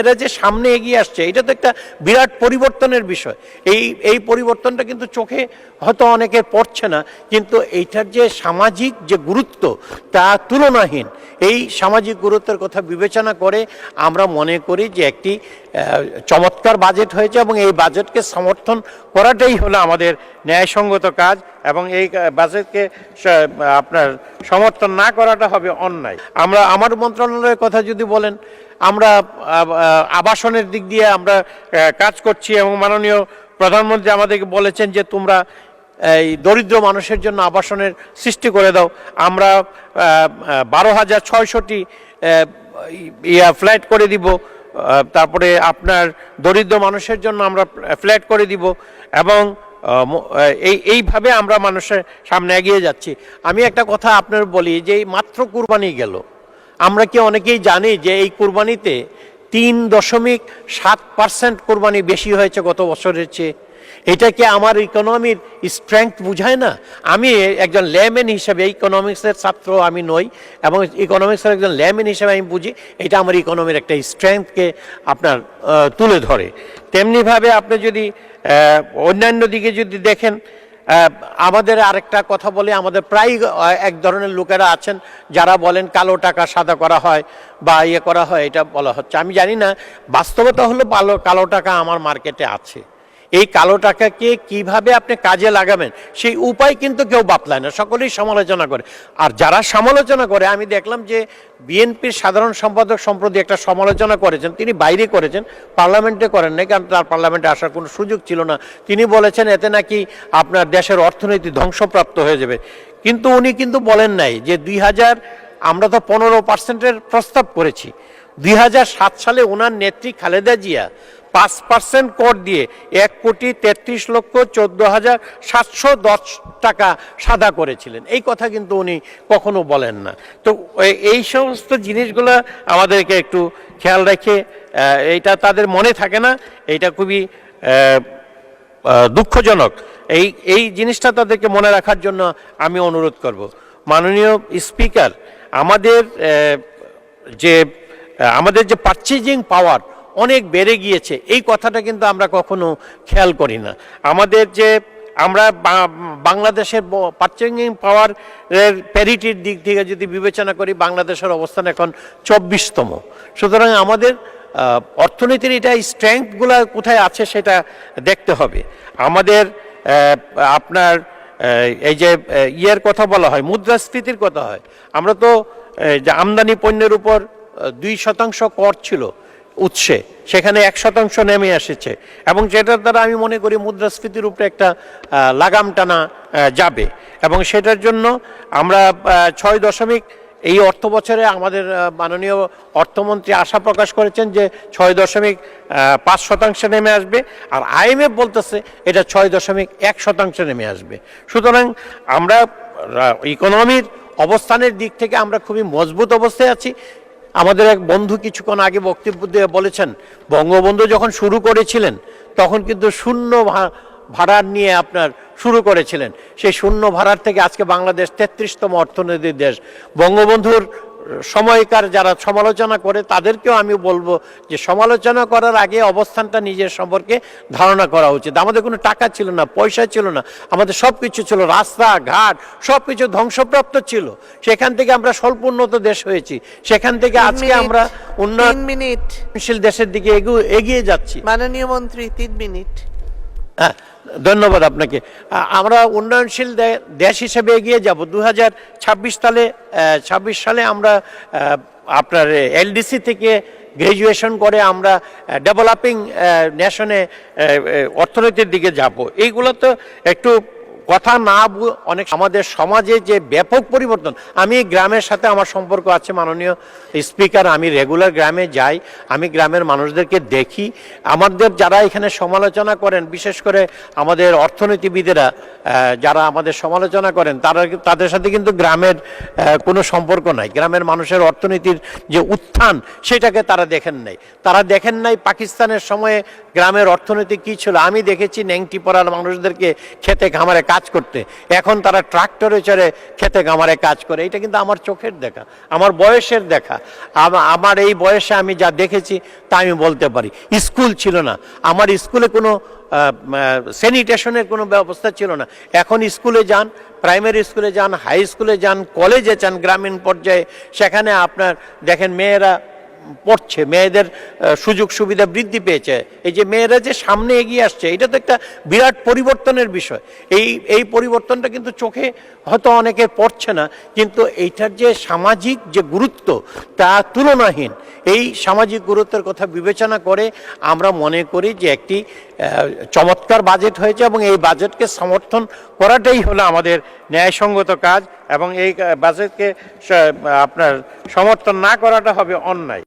মেয়েরা যে সামনে এগিয়ে আসছে, এটা তো একটা বিরাট পরিবর্তনের বিষয়। এই এই পরিবর্তনটা কিন্তু চোখে হয়তো অনেকের পড়ছে না, কিন্তু এইটার যে সামাজিক যে গুরুত্ব, তা তুলনাহীন। এই সামাজিক গুরুত্বের কথা বিবেচনা করে আমরা মনে করি যে একটি চমৎকার বাজেট হয়েছে এবং এই বাজেটকে সমর্থন করাটাই হলো আমাদের ন্যায়সঙ্গত কাজ এবং এই বাজেটকে আপনার সমর্থন না করাটা হবে অন্যায়। আমরা আমার মন্ত্রণালয়ের কথা যদি বলেন, আমরা আবাসনের দিক দিয়ে আমরা কাজ করছি এবং মাননীয় প্রধানমন্ত্রী আমাদেরকে বলেছেন যে তোমরা এই দরিদ্র মানুষের জন্য আবাসনের সৃষ্টি করে দাও। আমরা বারো হাজার ছয়শটি ইয়া ফ্ল্যাট করে দিব। তারপরে আপনার দরিদ্র মানুষের জন্য আমরা ফ্ল্যাট করে দিব এবং এই, এইভাবে আমরা মানুষের সামনে এগিয়ে যাচ্ছি। আমি একটা কথা আপনার বলি যে এই মাত্র কুরবানি গেল। আমরা কি অনেকেই জানি যে এই কুরবানিতে তিন দশমিক সাত পার্সেন্ট কোরবানি বেশি হয়েছে গত বছরের চেয়ে? এটা কি আমার ইকোনমির স্ট্রেংথ বুঝায় না। আমি একজন ল্যামেন হিসেবে ইকোনমিক্সের ছাত্র আমি নই এবং ইকোনমিক্সের একজন ল্যামেন হিসেবে আমি বুঝি, এটা আমার ইকোনমির একটা স্ট্রেংথকে আপনার তুলে ধরে। তেমনিভাবে আপনি যদি অন্যান্য দিকে যদি দেখেন আমাদের আরেকটা কথা বলে আমাদের প্রায় এক ধরনের লোকেরা আছেন যারা বলেন কালো টাকা সাদা করা হয় বা ইয়ে করা হয়, এটা বলা হচ্ছে। আমি জানি না, বাস্তবতা হলো ভালো কালো টাকা আমার মার্কেটে আছে। এই কালো টাকাকে কীভাবে আপনি কাজে লাগাবেন? সেই উপায় কিন্তু কেউ বাতলায় না, সকলেই সমালোচনা করে। আর যারা সমালোচনা করে, আমি দেখলাম যে বিএনপির সাধারণ সম্পাদক সম্প্রতি একটা সমালোচনা করেছেন, তিনি বাইরে করেছেন, পার্লামেন্টে করেন নাই, কারণ তার পার্লামেন্টে আসার কোনো সুযোগ ছিল না। তিনি বলেছেন, এতে নাকি আপনার দেশের অর্থনীতি ধ্বংসপ্রাপ্ত হয়ে যাবে। কিন্তু উনি কিন্তু বলেন নাই যে দুই হাজার, আমরা তো পনেরো পার্সেন্টের প্রস্তাব করেছি। দুই হাজার সাত সালে ওনার নেত্রী খালেদা জিয়া পাঁচ পার্সেন্ট কর দিয়ে এক কোটি তেত্রিশ লক্ষ চোদ্দ হাজার সাতশো দশ টাকা সাদা করেছিলেন। এই কথা কিন্তু উনি কখনো বলেন না। তো এই সমস্ত জিনিসগুলো আমাদেরকে একটু খেয়াল রেখে এইটা তাদের মনে থাকে না এটা খুবই দুঃখজনক। এই এই জিনিসটা তাদেরকে মনে রাখার জন্য আমি অনুরোধ করব। মাননীয় স্পিকার, আমাদের যে আমাদের যে পারচেজিং পাওয়ার অনেক বেড়ে গিয়েছে। এই কথাটা কিন্তু আমরা কখনো খেয়াল করি না। আমাদের যে আমরা বাংলাদেশের পারচেজিং পাওয়ার প্যারিটির দিক থেকে যদি বিবেচনা করি, বাংলাদেশের অবস্থান এখন চব্বিশতম। সুতরাং আমাদের অর্থনীতির এটা স্ট্রেংথগুলো কোথায় আছে সেটা দেখতে হবে। আমাদের আপনার এই যে ইয়ের কথা বলা হয়, মুদ্রাস্ফীতির কথা হয়। আমরা তো আমদানি পণ্যের উপর দুই শতাংশ কর ছিল। উৎসে, সেখানে এক শতাংশ নেমে এসেছে এবং যেটার দ্বারা আমি মনে করি মুদ্রাস্ফীতির উপরে একটা লাগাম টানা যাবে এবং সেটার জন্য আমরা ছয় দশমিক এই অর্থ বছরে আমাদের মাননীয় অর্থমন্ত্রী আশা প্রকাশ করেছেন যে ছয় দশমিক পাঁচ শতাংশে নেমে আসবে আর আইএমএফ বলতেছে এটা ছয় দশমিক এক শতাংশে নেমে আসবে। সুতরাং আমরা ইকোনমির অবস্থানের দিক থেকে আমরা খুবই মজবুত অবস্থায় আছি। আমাদের এক বন্ধু কিছুক্ষণ আগে বক্তব্য দিয়ে বলেছেন, বঙ্গবন্ধু যখন শুরু করেছিলেন, তখন কিন্তু শূন্য ভাড়ার নিয়ে আপনার শুরু করেছিলেন। সেই শূন্য ভাড়ার থেকে আজকে বাংলাদেশ তেত্রিশতম অর্থনৈতিক দেশ। বঙ্গবন্ধুর সময়কার যারা সমালোচনা করে তাদেরকেও আমি বলব যে সমালোচনা করার আগে অবস্থানটা নিজের সম্পর্কে ধারণা করা উচিত। আমাদের কোনো টাকা ছিল না পয়সা ছিল না আমাদের সব কিছু ছিল রাস্তা ঘাট সব কিছু ধ্বংসপ্রাপ্ত ছিল। সেখান থেকে আমরা স্বল্প উন্নত দেশ হয়েছি। সেখান থেকে আজকে আমরা উন্নয়নশীল দেশের দিকে এগু- এগিয়ে যাচ্ছি। মাননীয় মন্ত্রী তিন মিনিট। হ্যাঁ ধন্যবাদ আপনাকে। আমরা উন্নয়নশীল দেশ হিসেবে এগিয়ে যাব। দু হাজার ছাব্বিশ সালে ছাব্বিশ সালে আমরা আপনার এলডিসি থেকে গ্রাজুয়েশন করে আমরা ডেভেলপিং নেশনে অর্থনীতির দিকে যাব। এইগুলো তো একটু কথা না অনেক আমাদের সমাজে যে ব্যাপক পরিবর্তন, আমি গ্রামের সাথে আমার সম্পর্ক আছে মাননীয় স্পিকার, আমি রেগুলার গ্রামে যাই, আমি গ্রামের মানুষদেরকে দেখি। আমাদের যারা এখানে সমালোচনা করেন, বিশেষ করে আমাদের অর্থনীতিবিদেরা যারা আমাদের সমালোচনা করেন, তারা তাদের সাথে কিন্তু গ্রামের কোনো সম্পর্ক নাই। গ্রামের মানুষের অর্থনীতির যে উত্থান, সেটাকে তারা দেখেন নাই। তারা দেখেন নাই পাকিস্তানের সময়ে গ্রামের অর্থনীতি কি ছিল। আমি দেখেছি ন্যাংটি পড়ার মানুষদেরকে খেতে খামারে কাজ কাজ করতে। এখন তারা ট্রাক্টরে চড়ে খেতে কামারে কাজ করে। এটা কিন্তু আমার চোখের দেখা, আমার বয়সের দেখা। আমার এই বয়সে আমি যা দেখেছি তা আমি বলতে পারি। স্কুল ছিল না। আমার স্কুলে কোনো স্যানিটেশনের কোনো ব্যবস্থা ছিল না। এখন স্কুলে যান, প্রাইমারি স্কুলে যান, হাই স্কুলে যান, কলেজে যান, গ্রামীণ পর্যায়ে। সেখানে আপনার দেখেন মেয়েরা পড়ছে, মেয়েদের সুযোগ সুবিধা বৃদ্ধি পেয়েছে, এই যে মেয়েরা যে সামনে এগিয়ে আসছে, এটা তো একটা বিরাট পরিবর্তনের বিষয়। এই এই পরিবর্তনটা কিন্তু চোখে হয়তো অনেকে পড়ছে না, কিন্তু এইটার যে সামাজিক যে গুরুত্ব, তা তুলনাহীন। এই সামাজিক গুরুত্বের কথা বিবেচনা করে আমরা মনে করি যে একটি চমৎকার বাজেট হয়েছে এবং এই বাজেটকে সমর্থন করাটাই হলো আমাদের ন্যায়সঙ্গত কাজ এবং এই বাজেটকে আপনার সমর্থন না করাটা হবে অন্যায়।